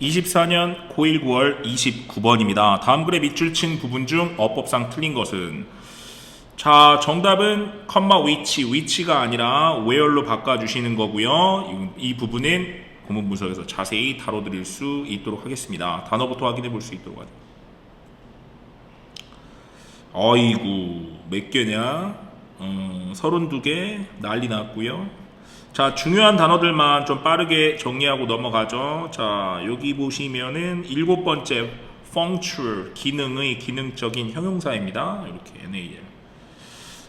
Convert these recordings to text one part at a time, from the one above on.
24년 9일 9월 29번입니다. 다음 글의 밑줄 친 부분 중 어법상 틀린 것은 자 정답은 컴마 위치 위치가 아니라 where로 바꿔주시는 거고요. 이, 이 부분은 고문 분석에서 자세히 다뤄드릴 수 있도록 하겠습니다. 단어부터 확인해 볼 수 있도록 하죠. 어이구 몇 개냐? 음, 32개 난리 났고요. 자 중요한 단어들만 좀 빠르게 정리하고 넘어가죠. 자 여기 보시면은 일곱 번째 functional 기능의 기능적인 형용사입니다. 이렇게 NAL.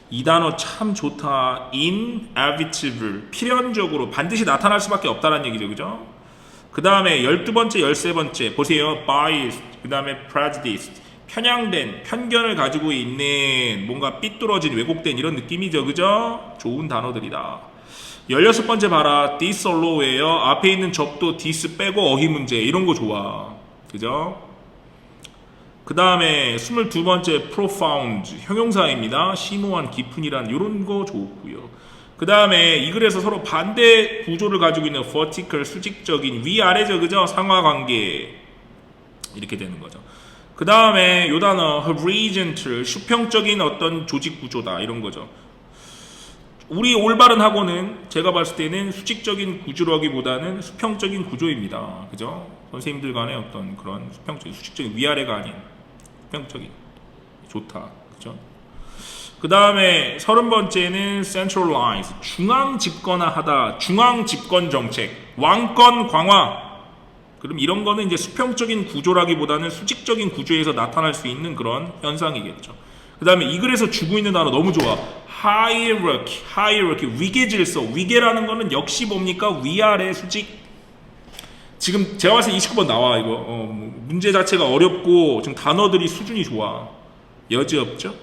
이 단어 참 좋다. inevitable 필연적으로 반드시 나타날 수밖에 없다는 얘기죠. 그죠? 그 다음에 12번째, 13번째 보세요. biased, 그 다음에 prejudiced 편향된, 편견을 가지고 있는 뭔가 삐뚤어진, 왜곡된 이런 느낌이죠. 그죠? 좋은 단어들이다. 16번째 봐라. disallow예요. 앞에 있는 접도 dis 빼고 어휘 문제 이런 거 좋아. 그죠? 그 다음에 22번째 profound 형용사입니다. 심오한 깊은이란 이런 거 좋고요. 그 다음에 이 글에서 서로 반대 구조를 가지고 있는 vertical 수직적인 위아래죠 그죠? 상하관계 이렇게 되는 거죠. 그 다음에 요 단어 horizontal 수평적인 어떤 조직 구조다 이런 거죠. 우리 올바른 학원은 제가 봤을 때는 수직적인 구조라기보다는 수평적인 구조입니다. 그죠? 선생님들 간의 어떤 그런 수평적인 수직적인 위아래가 아닌 수평적인 좋다. 그죠? 그 다음에 서른 번째는 centralize 중앙 집권화 하다 중앙 집권 정책 왕권 강화 그럼 이런 거는 이제 수평적인 구조라기보다는 수직적인 구조에서 나타날 수 있는 그런 현상이겠죠. 그 다음에 이 글에서 주고 있는 단어 너무 좋아. hierarchy, hierarchy, 위계 질서. 위계라는 거는 역시 뭡니까? 위아래 수직. 지금 제가 봤을 때 29번 나와, 이거. 어, 뭐 문제 자체가 어렵고, 지금 단어들이 수준이 좋아. 여지 없죠?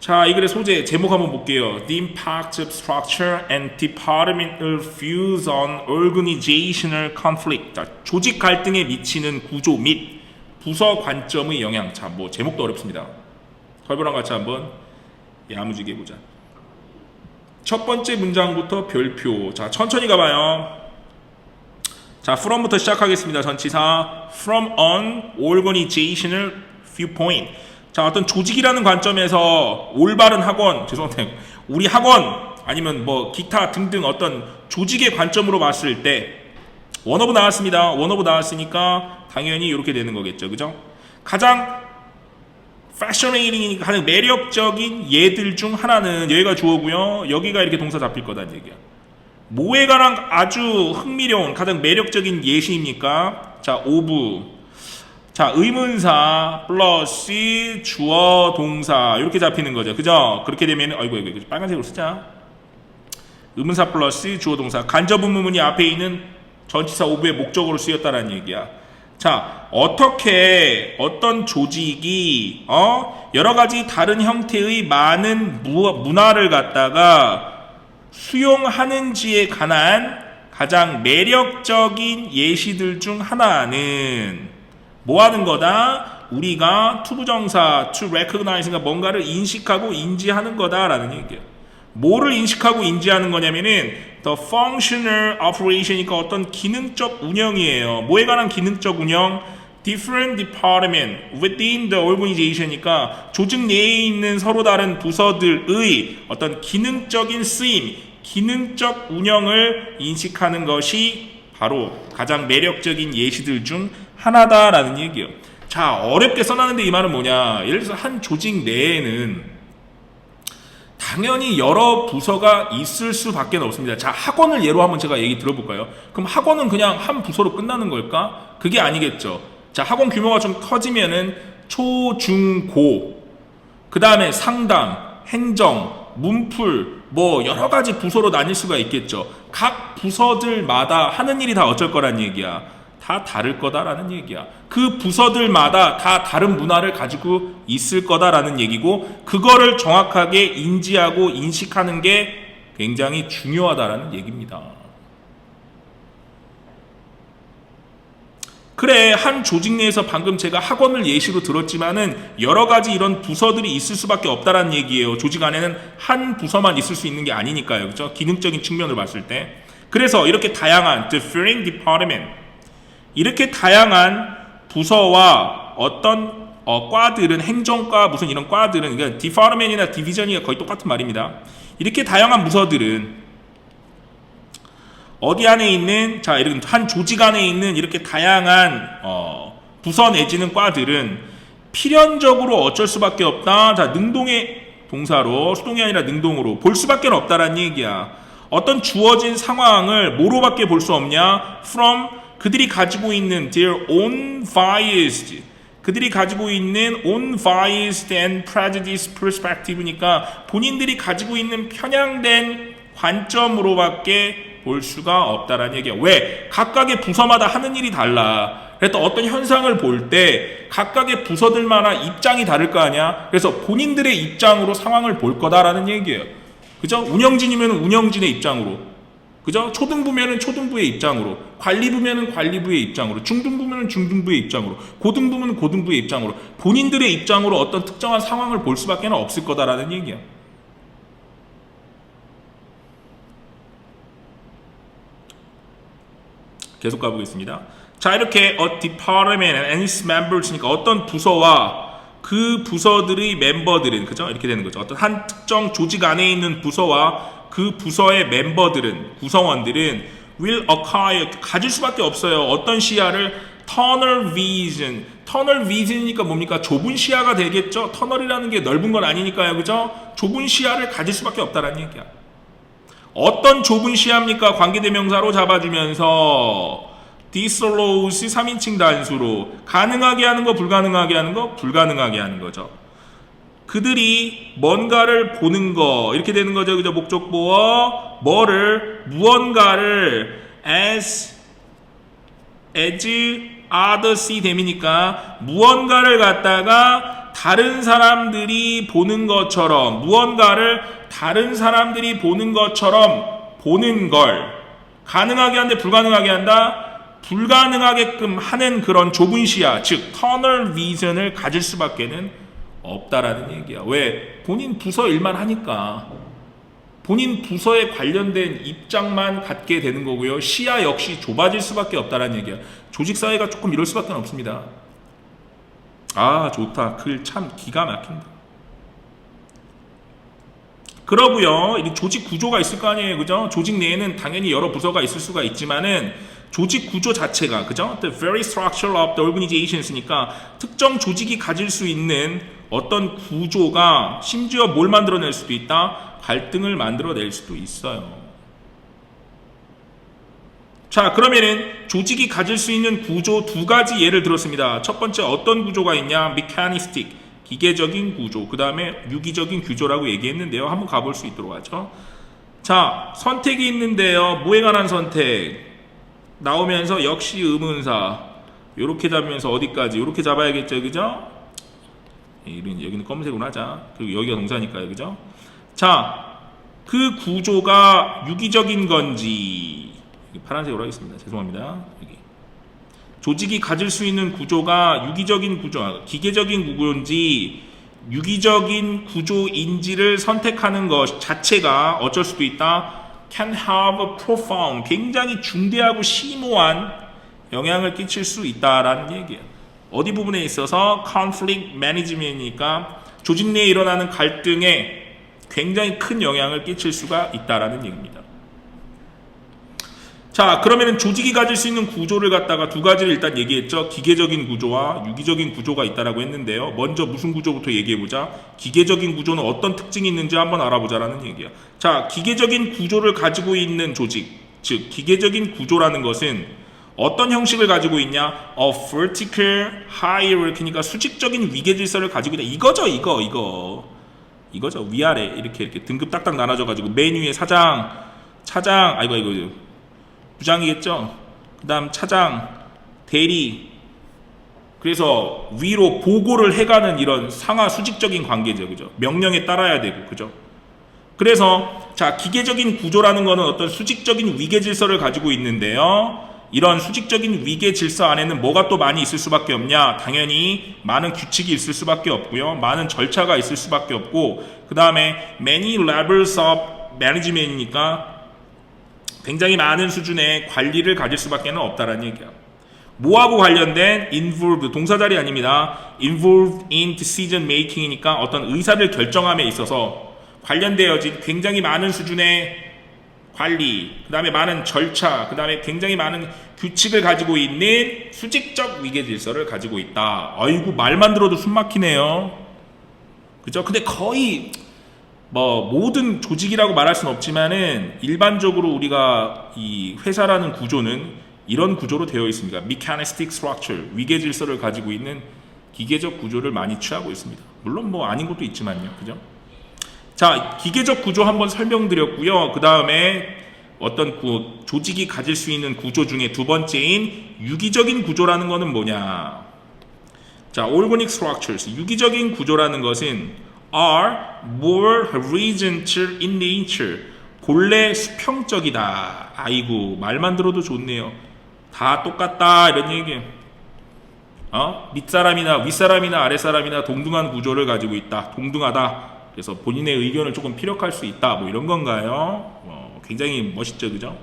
자, 이 글의 소재, 제목 한번 볼게요. The impact of structure and departmental views on organizational conflict. 자, 조직 갈등에 미치는 구조 및 부서 관점의 영향. 자, 뭐 제목도 어렵습니다. 털보랑 같이 한번 야무지게 보자. 첫 번째 문장부터 별표. 자, 천천히 가봐요. 자, from부터 시작하겠습니다. 전치사 from an organizational viewpoint. 자, 어떤 조직이라는 관점에서 올바른 학원, 죄송합니다. 우리 학원 아니면 뭐 기타 등등 어떤 조직의 관점으로 봤을 때 원어브 나왔습니다. 원어브 나왔으니까 당연히 이렇게 되는 거겠죠. 그죠? 가장 패셔네이팅이니까 가장 매력적인 예들 중 하나는 여기가 주어고요. 여기가 이렇게 동사 잡힐 거다는 얘기야. 뭐에 관한 아주 흥미로운 가장 매력적인 예시입니까? 자, 오브. 자, 의문사 플러스 주어 동사 이렇게 잡히는 거죠. 그죠? 그렇게 되면 아이고 이거 빨간색으로 쓰자. 의문사 플러스 주어 동사 간접 의문문이 앞에 있는 전치사 오브의 목적으로 쓰였다는 얘기야. 자, 어떻게 어떤 조직이 어 여러 가지 다른 형태의 많은 무, 문화를 갖다가 수용하는지에 관한 가장 매력적인 예시들 중 하나는 뭐 하는 거다? 우리가 투부정사 to recognize가 뭔가를 인식하고 인지하는 거다라는 얘기예요. 뭐를 인식하고 인지하는 거냐면은 the functional operation이니까 어떤 기능적 운영이에요. 뭐에 관한 기능적 운영? different department within the organization이니까 조직 내에 있는 서로 다른 부서들의 어떤 기능적인 쓰임, 기능적 운영을 인식하는 것이 바로 가장 매력적인 예시들 중 하나다라는 얘기예요. 자, 어렵게 써놨는데 이 말은 뭐냐? 예를 들어서 한 조직 내에는 당연히 여러 부서가 있을 수밖에 없습니다. 자, 학원을 예로 한번 제가 얘기 들어볼까요? 그럼 학원은 그냥 한 부서로 끝나는 걸까? 그게 아니겠죠. 자, 학원 규모가 좀 커지면은 초, 중, 고, 그 다음에 상담, 행정, 문풀, 뭐 여러 가지 부서로 나뉠 수가 있겠죠. 각 부서들마다 하는 일이 다 어쩔 거란 얘기야. 다 다를 거다라는 얘기야. 그 부서들마다 다 다른 문화를 가지고 있을 거다라는 얘기고, 그거를 정확하게 인지하고 인식하는 게 굉장히 중요하다라는 얘기입니다. 그래, 한 조직 내에서 방금 제가 학원을 예시로 들었지만은 여러 가지 이런 부서들이 있을 수밖에 없다라는 얘기예요. 조직 안에는 한 부서만 있을 수 있는 게 아니니까요. 그죠? 기능적인 측면을 봤을 때. 그래서 이렇게 다양한 differing department 이렇게 다양한 부서와 어떤 어, 과들은 행정과 무슨 이런 과들은 그러니까 디파르멘이나 디비전이 거의 똑같은 말입니다. 이렇게 다양한 부서들은 어디 안에 있는 자 이런 한 조직 안에 있는 이렇게 다양한 어, 부서 내지는 과들은 필연적으로 어쩔 수밖에 없다. 자 능동의 동사로 수동이 아니라 능동으로 볼 수밖에 없다라는 얘기야. 어떤 주어진 상황을 뭐로밖에 볼 수 없냐? From 그들이 가지고 있는 their own biased 그들이 가지고 있는 own biased and prejudiced perspective니까 본인들이 가지고 있는 편향된 관점으로밖에 볼 수가 없다라는 얘기야. 왜? 각각의 부서마다 하는 일이 달라. 그래서 어떤 현상을 볼 때 각각의 부서들마다 입장이 다를 거 아니야. 그래서 본인들의 입장으로 상황을 볼 거다라는 얘기예요. 그죠? 운영진이면 운영진의 입장으로. 그죠? 초등부면은 초등부의 입장으로, 관리부면은 관리부의 입장으로, 중등부면은 중등부의 입장으로, 고등부면은 고등부의 입장으로, 본인들의 입장으로 어떤 특정한 상황을 볼 수밖에 없을 거다라는 얘기야. 계속 가보겠습니다. 자, 이렇게 a department and its members니까 어떤 부서와 그 부서들의 멤버들은 그죠? 이렇게 되는 거죠. 어떤 한 특정 조직 안에 있는 부서와 그 부서의 멤버들은 구성원들은 will acquire 가질 수밖에 없어요. 어떤 시야를 tunnel vision. tunnel vision이니까 뭡니까? 좁은 시야가 되겠죠. 터널이라는 게 넓은 건 아니니까요. 그죠? 좁은 시야를 가질 수밖에 없다라는 얘기야. 어떤 좁은 시야입니까? 관계대명사로 잡아주면서 디솔로우스 3인칭 단수로 가능하게 하는 거 불가능하게 하는 거 불가능하게 하는 거죠. 그들이 뭔가를 보는 거 이렇게 되는 거죠. 그죠? 목적 보어 뭐를 무언가를 as as others 됨이니까 무언가를 갖다가 다른 사람들이 보는 것처럼 무언가를 다른 사람들이 보는 것처럼 보는 걸 가능하게 한데 불가능하게 한다. 불가능하게끔 하는 그런 좁은 시야, 즉 터널 비전을 가질 수밖에는 없다라는 얘기야. 왜? 본인 부서 일만 하니까 본인 부서에 관련된 입장만 갖게 되는 거고요. 시야 역시 좁아질 수밖에 없다라는 얘기야. 조직 사회가 조금 이럴 수밖에 없습니다. 아 좋다. 글 참 기가 막힌다. 그러고요. 이 조직 구조가 있을 거 아니에요, 그죠? 조직 내에는 당연히 여러 부서가 있을 수가 있지만은 조직 구조 자체가 그죠? The very structure of the organizations니까 특정 조직이 가질 수 있는 어떤 구조가 심지어 뭘 만들어낼 수도 있다? 갈등을 만들어낼 수도 있어요. 자, 그러면은 조직이 가질 수 있는 구조 두 가지 예를 들었습니다. 첫 번째 어떤 구조가 있냐? mechanistic, 기계적인 구조. 그 다음에 유기적인 구조라고 얘기했는데요. 한번 가볼 수 있도록 하죠. 자, 선택이 있는데요. 뭐에 관한 선택? 나오면서 역시 의문사. 요렇게 잡으면서 어디까지? 요렇게 잡아야겠죠. 그죠? 여기는 검은색으로 하자. 그리고 여기가 동사니까요. 그죠? 자, 그 구조가 유기적인 건지 파란색으로 하겠습니다. 죄송합니다. 여기. 조직이 가질 수 있는 구조가 유기적인 구조, 기계적인 구조인지 유기적인 구조인지를 선택하는 것 자체가 어쩔 수도 있다. Can have a profound, 굉장히 중대하고 심오한 영향을 끼칠 수 있다라는 얘기예요. 어디 부분에 있어서 conflict management이니까 조직 내에 일어나는 갈등에 굉장히 큰 영향을 끼칠 수가 있다라는 얘기입니다. 자, 그러면은 조직이 가질 수 있는 구조를 갖다가 두 가지를 일단 얘기했죠. 기계적인 구조와 유기적인 구조가 있다라고 했는데요. 먼저 무슨 구조부터 얘기해 보자. 기계적인 구조는 어떤 특징이 있는지 한번 알아보자라는 얘기야. 자, 기계적인 구조를 가지고 있는 조직, 즉 기계적인 구조라는 것은 어떤 형식을 가지고 있냐? A vertical hierarchy니까 수직적인 위계 질서를 가지고 있다. 이거죠, 이거, 이거. 이거죠. 위아래 이렇게 이렇게 등급 딱딱 나눠져 가지고 맨 위에 사장, 차장, 아이고 아이고 부장이겠죠. 그 다음 차장, 대리. 그래서 위로 보고를 해가는 이런 상하 수직적인 관계죠, 그죠? 명령에 따라야 되고, 그죠? 그래서 자 기계적인 구조라는 것은 어떤 수직적인 위계 질서를 가지고 있는데요. 이런 수직적인 위계 질서 안에는 뭐가 또 많이 있을 수밖에 없냐? 당연히 많은 규칙이 있을 수밖에 없고요. 많은 절차가 있을 수밖에 없고, 그 다음에 many levels of management이니까 굉장히 많은 수준의 관리를 가질 수밖에 없다라는 얘기야. 뭐하고 관련된 involved 동사 자리 아닙니다. involved in decision making이니까 어떤 의사를 결정함에 있어서 관련되어진 굉장히 많은 수준의 관리, 그 다음에 많은 절차, 그 다음에 굉장히 많은 규칙을 가지고 있는 수직적 위계 질서를 가지고 있다. 아이고, 말만 들어도 숨 막히네요. 그죠? 근데 거의 뭐 모든 조직이라고 말할 수는 없지만은 일반적으로 우리가 이 회사라는 구조는 이런 구조로 되어 있습니다. mechanistic structure, 위계 질서를 가지고 있는 기계적 구조를 많이 취하고 있습니다. 물론 뭐 아닌 것도 있지만요. 그죠? 자, 기계적 구조 한번 설명드렸고요. 그 다음에 어떤 구- 조직이 가질 수 있는 구조 중에 두 번째인 유기적인 구조라는 것은 뭐냐? 자, organic structures, 유기적인 구조라는 것은 are more horizontal in nature. 본래 수평적이다. 아이고, 말만 들어도 좋네요. 다 똑같다. 이런 얘기예요. 어? 밑사람이나 윗사람이나 아랫사람이나 동등한 구조를 가지고 있다. 동등하다. 그래서 본인의 의견을 조금 피력할 수 있다. 뭐 이런 건가요? 어, 굉장히 멋있죠. 그죠?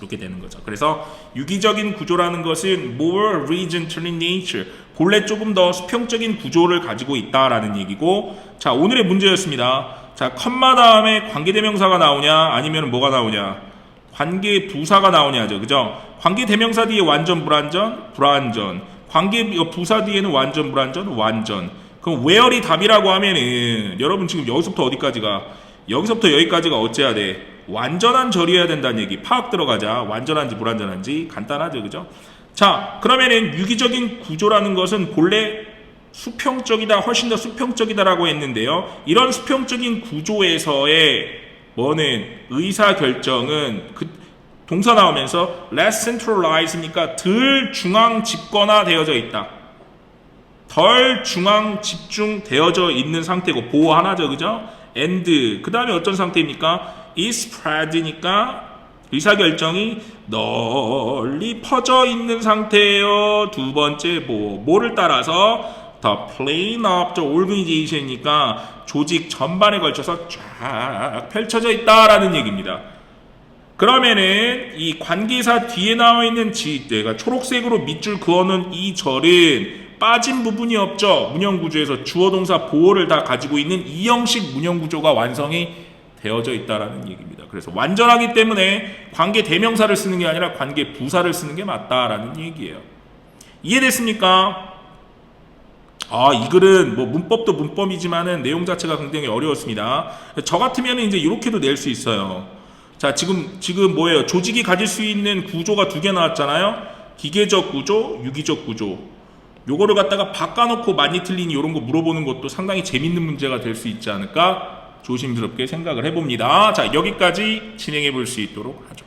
이렇게 되는 거죠. 그래서 유기적인 구조라는 것은 more in nature. 본래 조금 더 수평적인 구조를 가지고 있다라는 얘기고 자, 오늘의 문제였습니다. 자, 컴마 다음에 관계대명사가 나오냐 아니면 뭐가 나오냐? 관계 부사가 나오냐죠. 그죠? 관계 대명사 뒤에 완전 불완전 불완전. 관계 이거 부사 뒤에는 완전 불완전 완전. 그럼 where이 답이라고 하면은 여러분 지금 여기서부터 어디까지가 여기서부터 여기까지가 어째야 돼? 완전한 절이어야 된다는 얘기. 파악 들어가자. 완전한지 불완전한지 간단하죠. 그죠? 자, 그러면은 유기적인 구조라는 것은 본래 수평적이다, 훨씬 더 수평적이다라고 했는데요. 이런 수평적인 구조에서의 뭐는 의사 결정은 그 동사 나오면서 less centralized니까 덜 중앙 집권화 되어져 있다. 덜 중앙 집중되어져 있는 상태고 보호 하나죠, 그죠? And 그 다음에 어떤 상태입니까? is spread니까 의사 결정이 널리 퍼져 있는 상태예요. 두 번째 뭐 뭐를 따라서 the plane of the organization이니까 조직 전반에 걸쳐서 쫙 펼쳐져 있다라는 얘기입니다. 그러면은 이 관계사 뒤에 나와 있는 지, 내가 초록색으로 밑줄 그어놓은 이 절은 빠진 부분이 없죠. 문형구조에서 주어동사 보호를 다 가지고 있는 이 형식 문형구조가 완성이 되어져 있다라는 얘기입니다. 그래서 완전하기 때문에 관계 대명사를 쓰는 게 아니라 관계 부사를 쓰는 게 맞다라는 얘기예요. 이해됐습니까? 아, 이 글은 뭐 문법도 문법이지만은 내용 자체가 굉장히 어려웠습니다. 저 같으면 이제 이렇게도 낼 수 있어요. 자, 지금, 지금 뭐예요? 조직이 가질 수 있는 구조가 두 개 나왔잖아요? 기계적 구조, 유기적 구조. 요거를 갖다가 바꿔놓고 많이 틀린 이런 거 물어보는 것도 상당히 재밌는 문제가 될 수 있지 않을까? 조심스럽게 생각을 해봅니다. 자, 여기까지 진행해 볼 수 있도록 하죠.